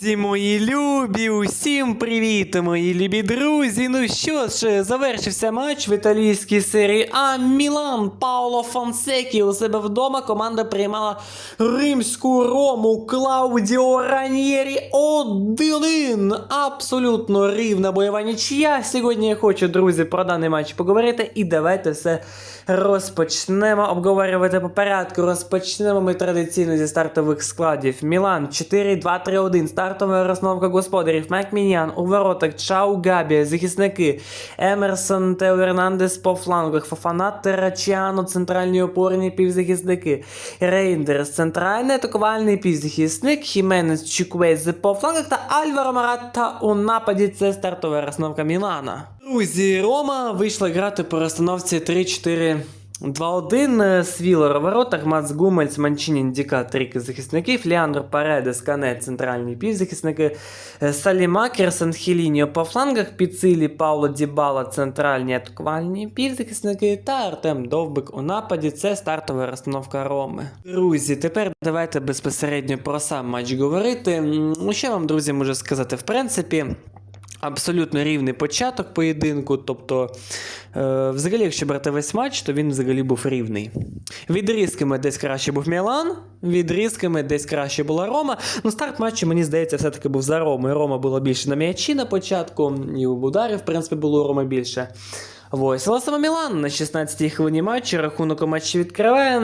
Друзі, мої любі, усім привіт, мої любі друзі. Ну що ж, завершився матч в італійській серії А. Мілан Пауло Фонсекі у себе вдома. Команда приймала римську рому Клаудіо Раньєрі 1-1. Абсолютно рівна бойова нічия. Сьогодні я хочу, друзі, про даний матч поговорити. І давайте все розпочнемо обговорювати по порядку. Розпочнемо ми традиційно зі стартових складів. Мілан 4-2-3-1. Стартова розновка господарів. Макмінян у воротах. Чау Габі. Захисники. Емерсон Тео Ернандес по флангах. Фафана Терачіано. Центральні опорні півзахисники. Рейндерс. Центральний атакувальний півзахисник. Хіменес Чуквейзе по флангах та Альваро Маратта у нападі. Це стартова розновка Мілана. Друзі, Рома вийшла грати по розстановці 3-4. 2-1 Свілер у воротах, Мац Гумельс, Манчині, Діка, трійки захисників, Ліандро Паредес, Кане, центральні півзахисники, е, Салімакер, Санхеліньо по флангах, Піцилі, Пауло Дібала, центральні атакувальні півзахисники та Артем Довбик у нападі. Це стартова розстановка Роми. Друзі, тепер давайте безпосередньо про сам матч говорити. Ну, що вам, друзі, можу сказати? В принципі. Абсолютно рівний початок поєдинку. Тобто, е, взагалі, якщо брати весь матч, то він взагалі був рівний. Відрізками десь краще був Мілан, відрізками десь краще була Рома. Ну, старт матчу, мені здається, все-таки був за Ромою. Рома була більше на м'ячі на початку, і у ударів, в принципі, було у Роми більше. Ось, але Мілан на 16-й хвилині матчу рахунок у матчі відкриває.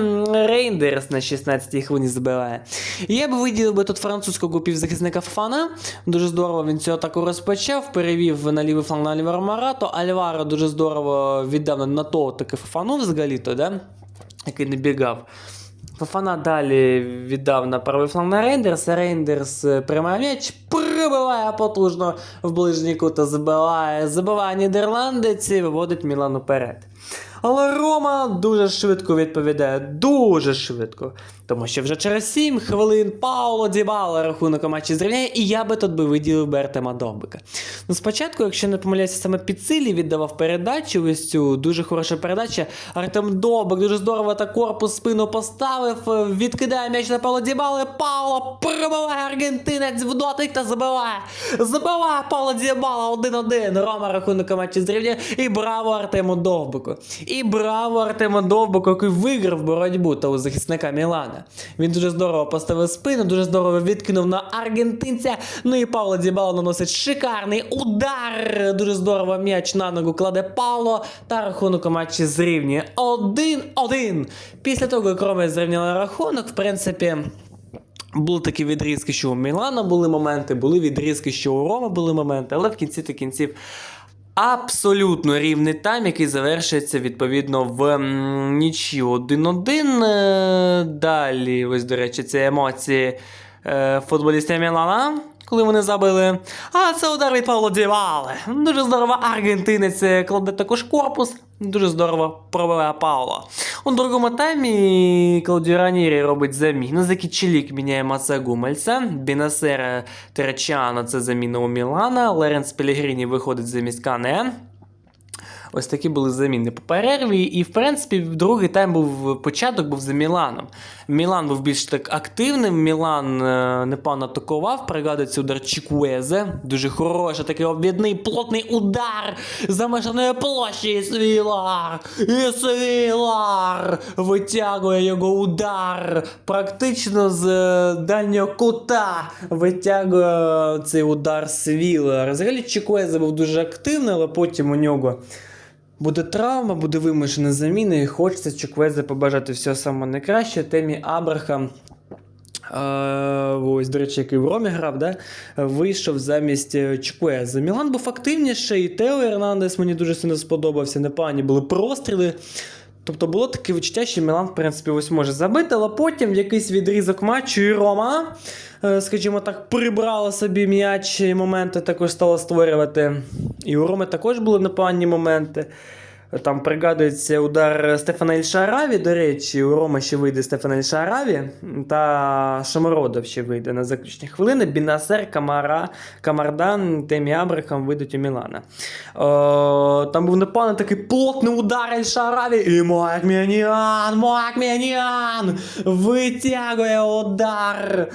Рейндерс на 16-й хвилині забиває. Я б виділив би тут французького півзахисника Фана. Дуже здорово він цю атаку розпочав, перевів на лівий фланг на Альваро Марато. Альваро дуже здорово віддав на того таки Фану взагалі-то, да? який не бігав. Фафана далі віддав на правий фланг на Рейндерс. Рейндерс е, приймає м'яч, прибиває потужно в ближній кут, та забиває, забиває нідерландець і виводить Мілан уперед. Але Рома дуже швидко відповідає, дуже швидко. Тому що вже через 7 хвилин Пауло Дібала рахунок у матчі зрівняє, і я би тут би виділив би Артема Довбика. Ну, спочатку, якщо не помиляюся, саме Піцилі віддавав передачу, ось цю дуже хороша передача. Артем Довбик дуже здорово та корпус спину поставив, відкидає м'яч на Пауло Дібали, Пауло пробиває аргентинець в дотик та забиває. Забиває Пауло Дібала 1-1. Рома рахунок у матчі зрівняє. І браво Артему Довбику. І браво Артему Довбику, який виграв боротьбу та у захисника Мілана. Він дуже здорово поставив спину, дуже здорово відкинув на аргентинця. Ну і Пауло Дібало наносить шикарний удар. Дуже здорово м'яч на ногу кладе Пауло. Та рахунок у матчі зрівнює 1-1. Після того, як Рома зрівняла рахунок, в принципі. Були такі відрізки, що у Мілана були моменти, були відрізки, що у Рома були моменти, але в кінці та кінців абсолютно рівний тайм, який завершується відповідно в нічі нічю 1-1. Е, Далі, ось, до речі, ці емоції е, футболістів Мілана. Коли вони забили. А це удар від Павло Дівале. Дуже здорово аргентинець е, кладе також корпус. Дуже здорово пробиває Пауло. У другому таймі Клаудіо Ранірі робить заміну. Закічелік міняє Маце Гумельса. Бінасера Теречано це заміна у Мілана. Леренс Пелігріні виходить замість Кане. Ось такі були заміни по перерві. І, в принципі, другий тайм був початок був за Міланом. Мілан був більш так активним. Мілан е, непогано атакував. Пригадується удар Чікуезе. Дуже хороший, такий об'єдний плотний удар за межаною площі. Свілар! І Свілар! Витягує його удар. Практично з е, дальнього кута витягує цей удар Свілар. Взагалі Чікуезе був дуже активний, але потім у нього. Буде травма, буде вимушена заміна, і хочеться Чуквезе побажати всього самого найкраще. Темі Абрахам. Е, ось, до речі, який в Ромі грав, да? вийшов замість е, Чуквеза. Мілан був активніший, і Тео Ернандес мені дуже сильно сподобався. Непогані були простріли. Тобто було таке відчуття, що Мілан, в принципі, ось може забити, але потім якийсь відрізок матчу і Рома, е, скажімо так, прибрала собі м'яч і моменти також стала створювати. І у Роми також були непогані моменти. Там пригадується удар Стефана Ільшараві, до речі, у Рома ще вийде Стефан Ільшараві, та Шамородов ще вийде на заключні хвилини. Бінасер, Камара, Камардан, Темі Абрахам вийдуть у Мілана. О, там був непевно такий плотний удар Ельшараві. І Макміаніан, Макміаніан витягує удар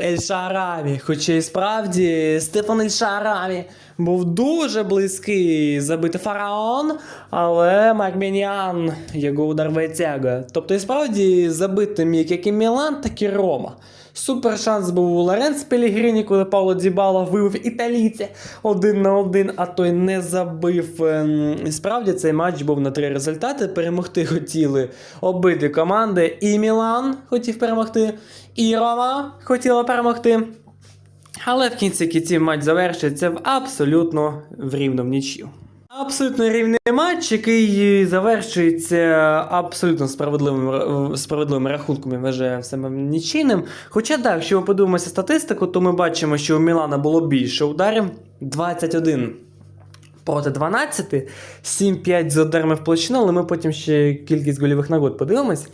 Ельшараві. Хоча і справді Стефан Ельшараві був дуже близький забити фараон, але Макміаніан його удар витягує. Тобто, і справді забити міг як і Мілан, так і Рома. Супер шанс був у Лоренц Пелігрині, коли Пауло Дібала вивів італійця один на один, а той не забив. Ем, І справді цей матч був на три результати. Перемогти хотіли обидві команди. І Мілан хотів перемогти, і Рома хотіла перемогти. Але в кінці кінців матч завершується в абсолютно в рівному нічю. Абсолютно рівний матч, який завершується абсолютно справедливим, справедливим рахунком, я вважаю самим нічийним. Хоча так, якщо ми подивимося статистику, то ми бачимо, що у Мілана було більше ударів 21 проти 12, 7-5 з ударами в площину, але ми потім ще кількість гольових нагод подивимось.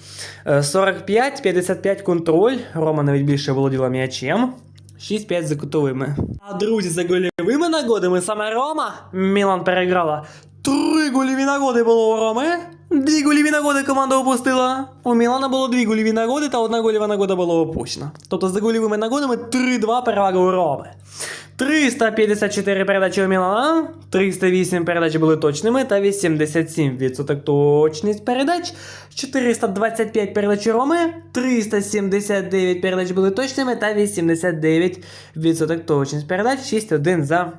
Е, 45, 55 контроль. Рома навіть більше володіла м'ячем. 6-5 за кутовими. А друзі, за гольовими нагодами саме Рома. Мілан переграла. Три гольові нагоди було у Роми. Дві гольові нагоди команда опустила. У Мілана було дві гольові нагоди та одна гольова нагода була опущена. Тобто за гольовими нагодами 3-2 перевага у Роми. 354 передачі у Мілана, 308 передач були точними та 87% точність передач, 425 передач у Роми, 379 передач були точними та 89% точність передач, 6-1 за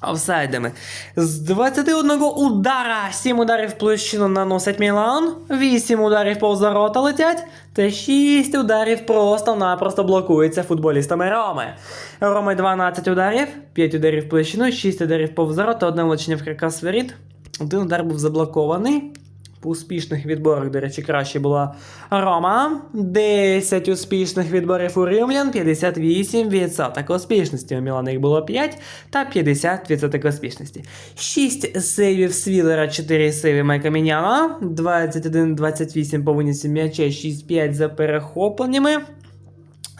офсайдами. З 21 удара 7 ударів в площину наносить Мілан, 8 ударів повз рота летять, та 6 ударів просто-напросто блокується футболістами Роми. Роми 12 ударів, 5 ударів в площину, 6 ударів повз рота, одне влучення в каркас воріт. Один удар був заблокований. По успішних відборах, до речі, краще була Рома. 10 успішних відборів у Римлян, 58% успішності. У Мілана їх було 5 та 50% успішності. 6 сейвів Свілера, 4 сейви Майка Міняна, 21-28 по винісі м'яча, 6-5 за перехопленнями.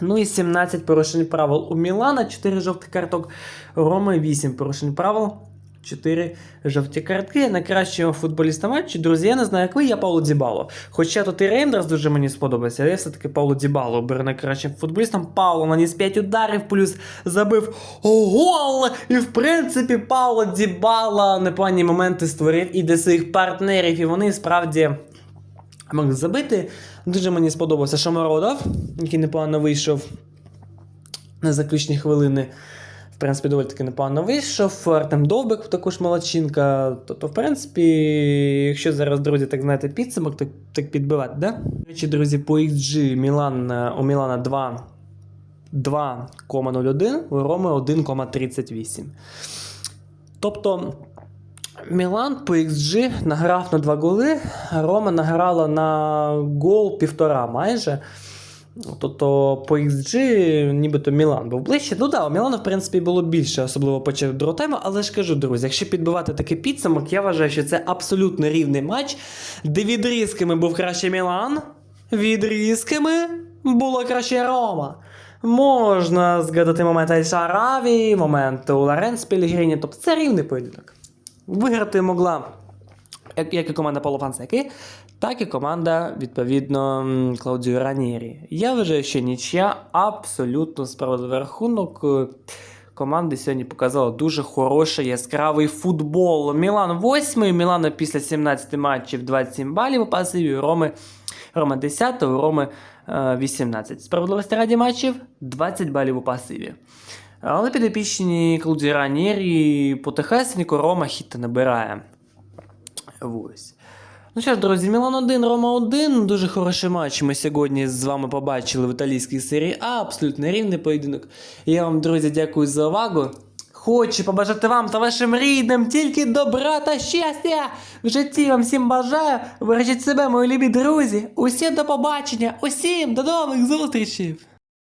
Ну і 17 порушень правил у Мілана, 4 жовтих карток. Роми 8 порушень правил. 4 жовті картки. Найкращого футболіста матчу. Друзі, я не знаю, як ви, я Пауло Дібало. Хоча тут і Рейндерс дуже мені сподобався, але я все-таки Пауло Дібало беру найкращим футболістом. Пауло наніс 5 ударів, плюс забив гол. І в принципі, Пауло Дібало непогані моменти створив і для своїх партнерів. І вони справді могли забити. Дуже мені сподобався Шамородов, який непогано вийшов на заключні хвилини. В принципі, доволі таки непогано вийшов. Артем Довбик також молодчинка. То, то, в принципі, якщо зараз, друзі, так знаєте, підсумок, так, так підбивати, да? До речі, друзі, по XG Мілан, е, у Мілана 2, 2,01, у Роми 1,38. Тобто. Мілан по XG награв на 2 голи, Рома награла на гол півтора майже. Тобто по XG нібито Мілан був ближче. Ну так, у Мілана, в принципі, було більше, особливо почав другого але ж кажу, друзі, якщо підбивати такий підсумок, я вважаю, що це абсолютно рівний матч, де відрізками був краще Мілан, відрізками було краще Рома. Можна згадати момент Ельшараві, момент у Лоренц Пелігрині, тобто це рівний поєдинок. Виграти могла як, і команда Пауло Фансеки, так і команда, відповідно, Клаудіо Ранєрі. Я вважаю, що нічия абсолютно справедливий рахунок. Е, Команди сьогодні показали дуже хороший яскравий футбол. Мілан 8, Мілана після 17 матчів 27 балів у пасиві, Роми, Рома 10, у Роми е, 18. Справедливості раді матчів 20 балів у пасиві. Але підопічні Клаудіо Ранєрі потихесенько Рома хіт набирає. Ось. Ну що ж, друзі, Мілан 1, Рома 1. Дуже хороший матч. Ми сьогодні з вами побачили в італійській серії А. Абсолютно рівний поєдинок. Я вам, друзі, дякую за увагу. Хочу побажати вам та вашим рідним тільки добра та щастя. В житті вам всім бажаю. Бережіть себе, мої любі друзі. Усім до побачення, усім до нових зустрічей.